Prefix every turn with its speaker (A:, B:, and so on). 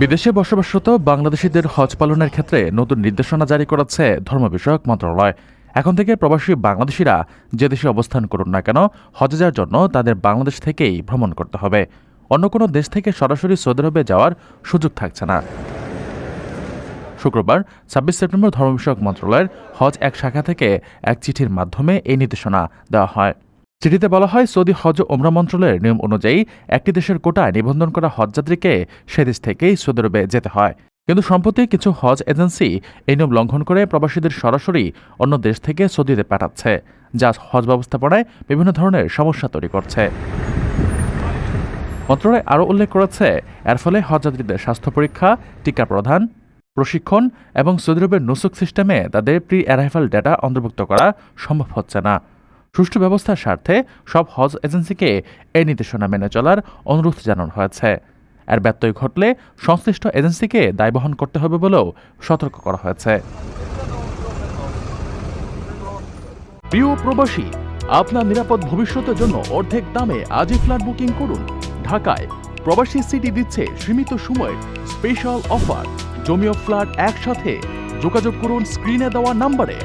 A: বিদেশে বসবাসরত বাংলাদেশিদের হজ পালনের ক্ষেত্রে নতুন নির্দেশনা জারি করেছে ধর্ম বিষয়ক মন্ত্রণালয়। এখন থেকে প্রবাসী বাংলাদেশিরা যে দেশে অবস্থান করুন না কেন, হজে যাওয়ার জন্য তাদের বাংলাদেশ থেকেই ভ্রমণ করতে হবে। অন্য কোনো দেশ থেকে সরাসরি সৌদি আরবে যাওয়ার সুযোগ থাকছে না। শুক্রবার, ছাব্বিশ সেপ্টেম্বর ধর্ম বিষয়ক মন্ত্রণালয়ের হজ এক শাখা থেকে এক চিঠির মাধ্যমে এই নির্দেশনা দেওয়া হয়। চিঠিতে বলা হয়, সৌদি হজ ওমরা মন্ত্রণালয়ের নিয়ম অনুযায়ী একটি দেশের কোটায় নিবন্ধন করা হজযাত্রীকে সে দেশ থেকেই সৌদি আরবে যেতে হয়। কিন্তু সম্প্রতি কিছু হজ এজেন্সি এই নিয়ম লঙ্ঘন করে প্রবাসীদের সরাসরি অন্য দেশ থেকে সৌদিতে পাঠাচ্ছে, যা হজ ব্যবস্থাপনায় বিভিন্ন ধরনের সমস্যা তৈরি করছে। মন্ত্রণালয় আরও উল্লেখ করেছে, এর ফলে হজযাত্রীদের স্বাস্থ্য পরীক্ষা, টিকা প্রদান, প্রশিক্ষণ এবং সৌদি আরবের নুসুক সিস্টেমে তাদের প্রি অ্যারাইভাল ডেটা অন্তর্ভুক্ত করা সম্ভব হচ্ছে না। সুষ্ঠু ব্যবস্থার স্বার্থে সব হজ এজেন্সিকে এই নির্দেশনা মেনে চলার অনুরোধ জানানো হয়েছে। এর ব্যত্যয় ঘটলে সংশ্লিষ্ট এজেন্সিকে দায় বহন করতে হবে বলেও সতর্ক করা হয়েছে।
B: প্রিয় প্রবাসী, আপনার নিরাপদ ভবিষ্যতের জন্য অর্ধেক দামে আজই ফ্ল্যাট বুকিং করুন। ঢাকায় প্রবাসী সিটি দিচ্ছে সীমিত সময়ের স্পেশাল অফার। জমিও ফ্ল্যাট একসাথে। যোগাযোগ করুন স্ক্রিনে দেওয়া নাম্বারে।